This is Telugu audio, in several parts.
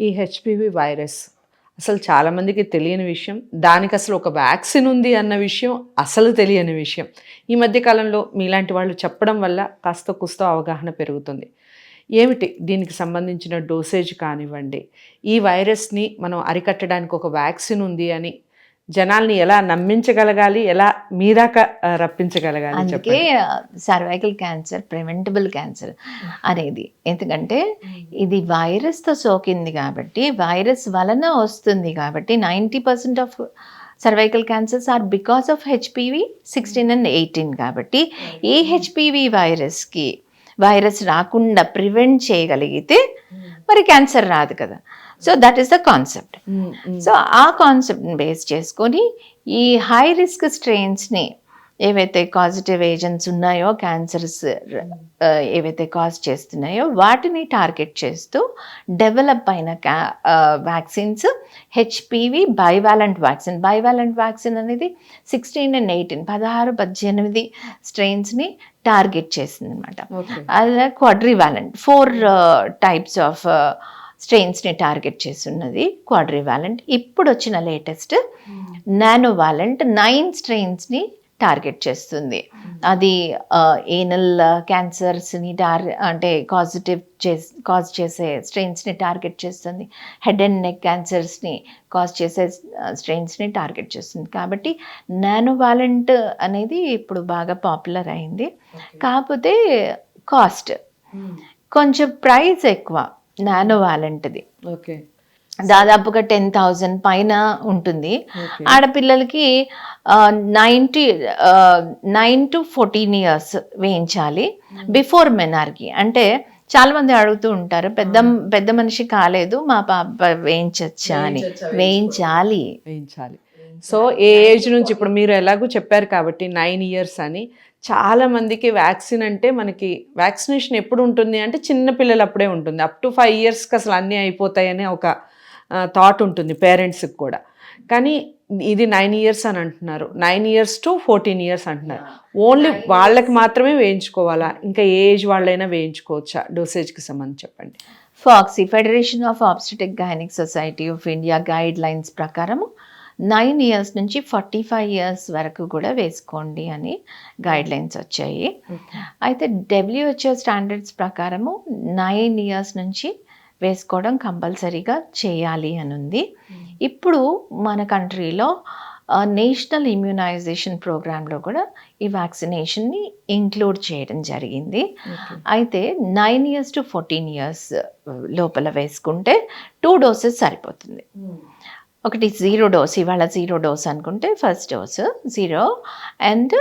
ఈ హెచ్పివి వైరస్ అసలు చాలామందికి తెలియని విషయం దానికి అసలు ఒక వ్యాక్సిన్ ఉంది అన్న విషయం అసలు తెలియని విషయం. ఈ మధ్య కాలంలో మీలాంటి వాళ్ళు చెప్పడం వల్ల కాస్త కుస్తో అవగాహన పెరుగుతుంది. ఏమిటి? దీనికి సంబంధించిన డోసేజ్ కానివ్వండి. ఈ వైరస్ని మనం అరికట్టడానికి ఒక వ్యాక్సిన్ ఉంది అని జనాల్ని ఎలా నమ్మించగలగాలి ఎలా మీదాకా ఆ, రప్పించగలగాలి అందుకే సర్వైకల్ క్యాన్సర్ ప్రివెంటబుల్ క్యాన్సర్ అనేది. ఎందుకంటే ఇది వైరస్తో సోకింది కాబట్టి వైరస్ వలన వస్తుంది కాబట్టి ninety percent of cervical cancers are because of HPV sixteen and eighteen కాబట్టి ఈ హెచ్పివి వైరస్కి వైరస్ రాకుండా ప్రివెంట్ చేయగలిగితే మరి క్యాన్సర్ రాదు కదా. So that is the concept. So ఆ కాన్సెప్ట్ని బేస్ చేసుకొని ఈ హై రిస్క్ స్ట్రెయిన్స్ని ఏవైతే కాజిటివ్ ఏజెంట్స్ ఉన్నాయో క్యాన్సర్స్ ఏవైతే కాజ్ చేస్తున్నాయో వాటిని టార్గెట్ చేస్తూ డెవలప్ అయిన క్యా vaccines HPV bivalent vaccine bivalent vaccine అనేది సిక్స్టీన్ అండ్ ఎయిటీన్ పదహారు పద్దెనిమిది స్ట్రెయిన్స్ని టార్గెట్ చేసింది అనమాట అలా క్వాడ్రివాలెంట్ ఫోర్ టైప్స్ ఆఫ్ స్ట్రెయిన్స్ని టార్గెట్ చేస్తున్నది క్వాడ్రివాలెంట్ ఇప్పుడు వచ్చిన లేటెస్ట్ నానోవాలెంట్ నైన్ స్ట్రెయిన్స్ని టార్గెట్ చేస్తుంది. అది ఏనల్ క్యాన్సర్స్ని టార్ అంటే కాజిటివ్ చేస్ కాజ్ చేసే స్ట్రెయిన్స్ని టార్గెట్ చేస్తుంది. హెడ్ అండ్ నెక్ క్యాన్సర్స్ని కాజ్ చేసే స్ట్రెయిన్స్ని టార్గెట్ చేస్తుంది. కాబట్టి నానోవాలెంట్ అనేది ఇప్పుడు బాగా పాపులర్ అయింది. కాకపోతే కాస్ట్ కొంచెం ప్రైస్ ఎక్కువ. నానో వాలెంట్ది. ఓకే. దాదాపుగా టెన్ థౌజండ్ పైన ఉంటుంది. ఆడపిల్లలకి ninety nine to fourteen years వేయించాలి. Before menarche. అంటే చాలా మంది అడుగుతూ ఉంటారు పెద్ద పెద్ద మనిషి కాలేదు మా పాప వేయించచ్చా అని. వేయించాలి. వేయించాలి. సో ఏ ఏజ్ నుంచి ఇప్పుడు మీరు ఎలాగో చెప్పారు కాబట్టి నైన్ ఇయర్స్ అని చాలా మందికి వ్యాక్సిన్ అంటే మనకి వ్యాక్సినేషన్ ఎప్పుడు ఉంటుంది అంటే చిన్న పిల్లలు అప్పుడే ఉంటుంది. అప్ టు ఫైవ్ ఇయర్స్కి అసలు అన్నీ అయిపోతాయని ఒక థాట్ ఉంటుంది పేరెంట్స్కి కూడా. కానీ ఇది నైన్ ఇయర్స్ అని అంటున్నారు. Nine years to fourteen years అంటున్నారు. ఓన్లీ వాళ్ళకి మాత్రమే వేయించుకోవాలా? ఇంకా ఏ ఏజ్ వాళ్ళైనా వేయించుకోవచ్చా? డోసేజ్కి సంబంధించి చెప్పండి. FOGSI federation of obstetric gynaec society of India guidelines ప్రకారము నైన్ ఇయర్స్ నుంచి ఫార్టీ ఫైవ్ ఇయర్స్ వరకు కూడా వేసుకోండి అని గైడ్ లైన్స్ వచ్చాయి అయితే డబ్ల్యూహెచ్ఓ స్టాండర్డ్స్ ప్రకారము నైన్ ఇయర్స్ నుంచి వేసుకోవడం కంపల్సరీగా చేయాలి అని ఉంది. ఇప్పుడు మన కంట్రీలో నేషనల్ ఇమ్యూనైజేషన్ ప్రోగ్రాంలో కూడా ఈ వ్యాక్సినేషన్ని ఇంక్లూడ్ చేయడం జరిగింది. అయితే nine years to fourteen years లోపల వేసుకుంటే టూ డోసెస్ సరిపోతుంది. ఒకటి జీరో డోస్ ఇవాళ జీరో డోస్ అనుకుంటే first dose zero and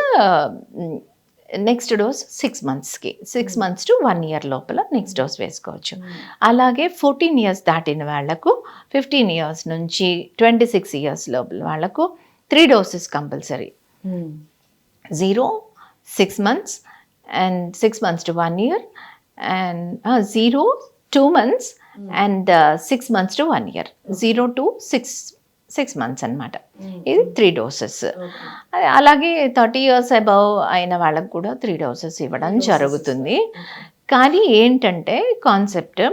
next dose six మంత్స్కి six months to one year లోపల నెక్స్ట్ డోస్ వేసుకోవచ్చు. అలాగే ఫోర్టీన్ ఇయర్స్ దాటిన వాళ్ళకు ఫిఫ్టీన్ ఇయర్స్ నుంచి ట్వంటీ సిక్స్ ఇయర్స్ లోపల వాళ్ళకు three doses compulsory zero six months and six months to one year and zero two months and six months to one year zero to six six months అనమాట ఇది త్రీ డోసెస్ అలాగే థర్టీ ఇయర్స్ అబవ్ అయిన వాళ్ళకు కూడా త్రీ డోసెస్ ఇవ్వడం జరుగుతుంది. కానీ ఏంటంటే కాన్సెప్ట్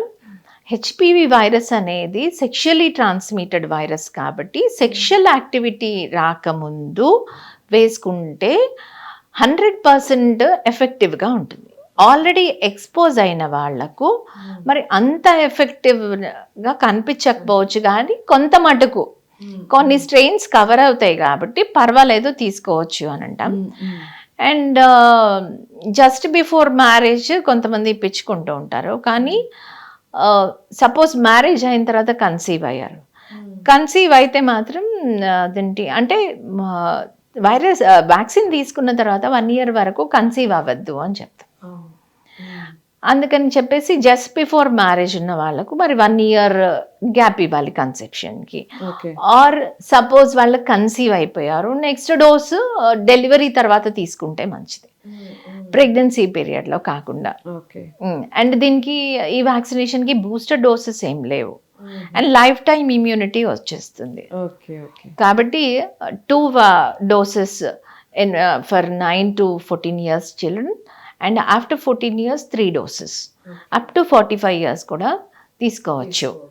హెచ్పివి వైరస్ అనేది సెక్షువలీ ట్రాన్స్మిటెడ్ వైరస్ కాబట్టి సెక్షువల్ యాక్టివిటీ రాకముందు వేసుకుంటే హండ్రెడ్ పర్సెంట్ ఎఫెక్టివ్గా ఉంటుంది. ఆల్రెడీ ఎక్స్పోజ్ అయిన వాళ్ళకు మరి అంత ఎఫెక్టివ్గా కనిపించకపోవచ్చు కానీ కొంత మటుకు. కొన్ని స్ట్రెయిన్స్ కవర్ అవుతాయి కాబట్టి పర్వాలేదు తీసుకోవచ్చు అని అంటాం. అండ్ జస్ట్ బిఫోర్ మ్యారేజ్ కొంతమంది ఇప్పించుకుంటూ ఉంటారు. కానీ సపోజ్ మ్యారేజ్ అయిన తర్వాత కన్సీవ్ అయ్యారు. కన్సీవ్ అయితే మాత్రం అదేంటి అంటే వైరస్ వ్యాక్సిన్ తీసుకున్న తర్వాత వన్ ఇయర్ వరకు కన్సీవ్ అవ్వద్దు అని చెప్తాం అందుకని చెప్పేసి జస్ట్ బిఫోర్ మ్యారేజ్ ఉన్న వాళ్ళకు మరి వన్ ఇయర్ గ్యాప్ ఇవ్వాలి కన్సెప్షన్కి ఆర్ సపోజ్ వాళ్ళకి కన్సీవ్ అయిపోయారు నెక్స్ట్ డోసు డెలివరీ తర్వాత తీసుకుంటే మంచిది. ప్రెగ్నెన్సీ పీరియడ్లో కాకుండా. ఓకే అండ్ దీనికి ఈ వ్యాక్సినేషన్కి బూస్టర్ డోసెస్ ఏం లేవు. అండ్ లైఫ్ టైమ్ ఇమ్యూనిటీ వచ్చేస్తుంది. ఓకే ఓకే కాబట్టి two doses for nine to fourteen years children and after fourteen years three doses. Up to forty five years కూడా తీసుకోవచ్చు.